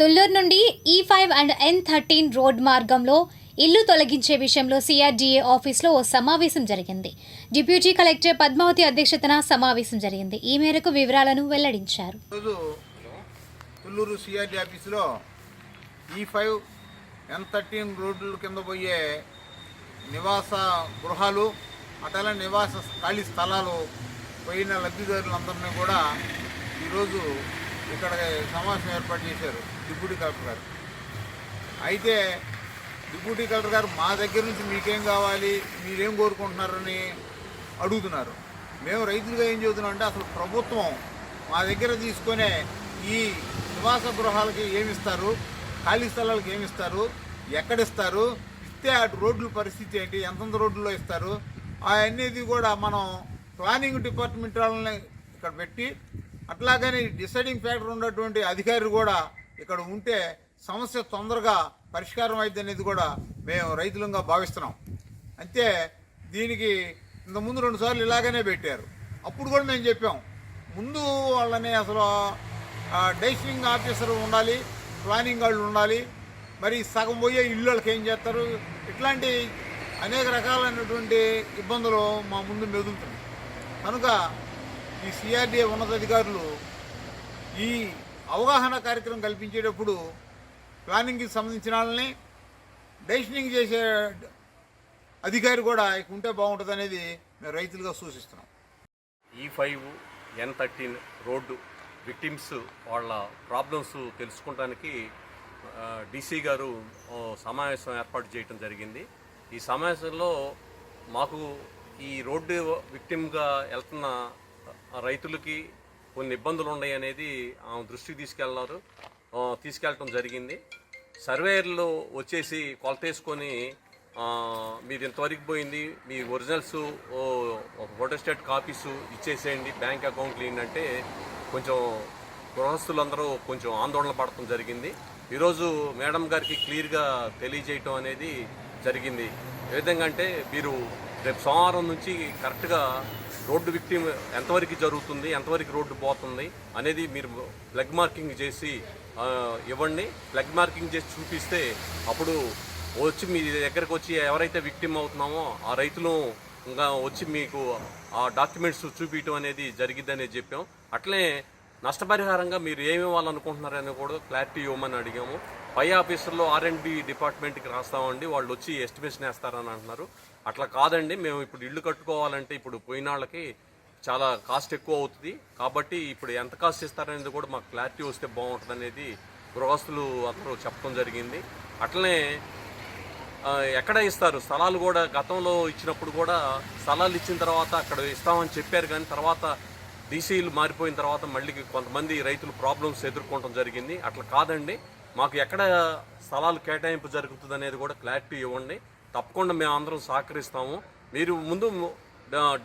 తుళ్ళూరు నుండి E five and N thirteen road మార్గంలో ఇల్లు తొలగించే విషయంలో సిఆర్డీఏ ఆఫీస్లో ఓ సమావేశం జరిగింది. డిప్యూటీ కలెక్టర్ పద్మావతి అధ్యక్షతన సమావేశం జరిగింది. ఈ మేరకు వివరాలను వెల్లడించారు. ఈరోజు తుళ్ళూరు సిఆర్డి ఆఫీసులో ఈ ఫైవ్ ఎన్ థర్టీన్ రోడ్ల కింద పోయే నివాస గృహాలు అటలా నివాస ఖాళీ స్థలాలు పోయిన లబ్ధిదారులందరినీ కూడా ఈరోజు ఇక్కడ సమావేశం ఏర్పాటు చేశారు. డిప్యూటీ కలెక్టర్ గారు. అయితే డిప్యూటీ కలెక్టర్ గారు మా దగ్గర నుంచి మీకేం కావాలి మీరేం కోరుకుంటున్నారని అడుగుతున్నారు. మేము రైతులుగా ఏం చెబుతున్నాం అంటే అసలు ప్రభుత్వం మా దగ్గర తీసుకునే ఈ నివాస గృహాలకి ఏమిస్తారు ఖాళీ స్థలాలకు ఏమిస్తారు ఎక్కడిస్తారు ఇస్తే అటు రోడ్ల పరిస్థితి ఏంటి ఎంతంత రోడ్లలో ఇస్తారు అవన్నీ కూడా మనం ప్లానింగ్ డిపార్ట్మెంట్ వాళ్ళని ఇక్కడ పెట్టి అట్లాగని డిసైడింగ్ ఫ్యాక్టర్ ఉన్నటువంటి అధికారులు కూడా ఇక్కడ ఉంటే సమస్య తొందరగా పరిష్కారం అయింది అనేది కూడా మేము రైతులంగా భావిస్తున్నాం. అంతే దీనికి ఇంతకుముందు రెండుసార్లు ఇలాగనే పెట్టారు. అప్పుడు కూడా మేము చెప్పాం ముందు వాళ్ళని అసలు డైషనింగ్ ఆఫీసర్ ఉండాలి ప్లానింగ్ వాళ్ళు ఉండాలి మరి సగం పోయే ఇళ్ళకి ఏం చేస్తారు? ఇట్లాంటి అనేక రకాలైనటువంటి ఇబ్బందులు మా ముందు మెదులుతున్నాయి. కనుక ఈ సిఆర్డీఏ ఉన్నతాధికారులు ఈ అవగాహన కార్యక్రమం కల్పించేటప్పుడు ప్లానింగ్కి సంబంధించిన వాళ్ళని డైషనింగ్ చేసే అధికారి కూడా ఉంటే బాగుంటుంది అనేది మేము రైతులుగా సూచిస్తున్నాం. E five N thirteen road victims వాళ్ళ ప్రాబ్లమ్స్ తెలుసుకోవడానికి డీసీ గారు సమావేశం ఏర్పాటు చేయడం జరిగింది. ఈ సమావేశంలో మాకు ఈ రోడ్డు విక్టిమ్గా వెళ్తున్న రైతులకి కొన్ని ఇబ్బందులు ఉన్నాయి అనేది ఆమె దృష్టికి తీసుకెళ్ళారు తీసుకెళ్ళటం జరిగింది. సర్వేయర్లు వచ్చేసి కొలతేసుకొని మీది ఇంతవరకు పోయింది మీ ఒరిజినల్స్ ఓ, ఒక ఫోటోస్టేట్ కాపీస్ ఇచ్చేసేయండి బ్యాంక్ అకౌంట్లు ఏంటంటే కొంచెం గృహస్థులందరూ కొంచెం ఆందోళన పడటం జరిగింది. ఈరోజు మేడం గారికి క్లియర్గా తెలియజేయటం అనేది జరిగింది. ఏ విధంగా అంటే మీరు రేపు సోమవారం నుంచి కరెక్ట్గా రోడ్డు విక్టిమ్ ఎంతవరకు జరుగుతుంది ఎంతవరకు రోడ్డు పోతుంది అనేది మీరు ప్లగ్ మార్కింగ్ చేసి ఇవ్వండి. ప్లగ్ మార్కింగ్ చేసి చూపిస్తే అప్పుడు వచ్చి మీ దగ్గరకు వచ్చి ఎవరైతే విక్టిమ్ అవుతున్నామో ఆ రైతులు ఇంకా వచ్చి మీకు ఆ డాక్యుమెంట్స్ చూపించడం అనేది జరిగిద్దని చెప్పాం. అట్లే నష్టపరిహారంగా మీరు ఏమి ఇవ్వాలనుకుంటున్నారని కూడా క్లారిటీ ఇవ్వమని అడిగాము. పై ఆఫీసుల్లో ఆర్ అండ్ బి డిపార్ట్మెంట్కి రాస్తామండి. వాళ్ళు వచ్చి ఎస్టిమేషన్ వేస్తారని అంటున్నారు. అట్లా కాదండి మేము ఇప్పుడు ఇల్లు కట్టుకోవాలంటే ఇప్పుడు పోయిన వాళ్ళకి చాలా కాస్ట్ ఎక్కువ అవుతుంది. కాబట్టి ఇప్పుడు ఎంత కాస్ట్ ఇస్తారనేది కూడా మాకు క్లారిటీ వస్తే బాగుంటుంది అనేది గృహస్థులు అందరూ చెప్పడం జరిగింది. అట్లనే ఎక్కడ ఇస్తారు? స్థలాలు కూడా గతంలో ఇచ్చినప్పుడు కూడా స్థలాలు ఇచ్చిన తర్వాత అక్కడ ఇస్తామని చెప్పారు. కానీ తర్వాత డీసీలు మారిపోయిన తర్వాత మళ్ళీ కొంతమంది రైతులు ప్రాబ్లమ్స్ ఎదుర్కోవడం జరిగింది. అట్లా కాదండి. మాకు ఎక్కడ స్థలాలు కేటాయింపు జరుగుతుంది అనేది కూడా క్లారిటీ ఇవ్వండి. తప్పకుండా మేము అందరం సహకరిస్తాము. మీరు ముందు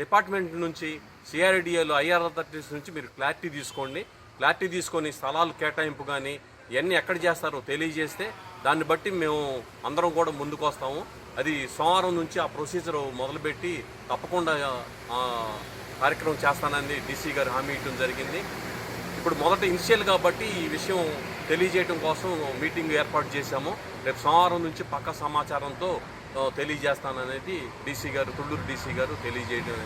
డిపార్ట్మెంట్ నుంచి సిఆర్డిఏలు ఐఆర్ అథారిటీస్ నుంచి మీరు క్లారిటీ తీసుకోండి. క్లారిటీ తీసుకొని స్థలాలు కేటాయింపు కానీ ఇవన్నీ ఎక్కడ చేస్తారో తెలియజేస్తే దాన్ని బట్టి మేము అందరం కూడా ముందుకు వస్తాము అది సోమవారం నుంచి ఆ ప్రొసీజర్ మొదలుపెట్టి తప్పకుండా కార్యక్రమం చేస్తానని డీసీ గారు హామీ ఇవ్వడం జరిగింది. ఇప్పుడు మొదట ఇనిషియల్ కాబట్టి ఈ విషయం తెలియజేయడం కోసం మీటింగ్ ఏర్పాటు చేశాము. రేపు సోమవారం నుంచి పక్క సమాచారంతో తెలియజేస్తాననేది డీసీ గారు తుళ్ళూరు డీసీ గారు తెలియజేయడం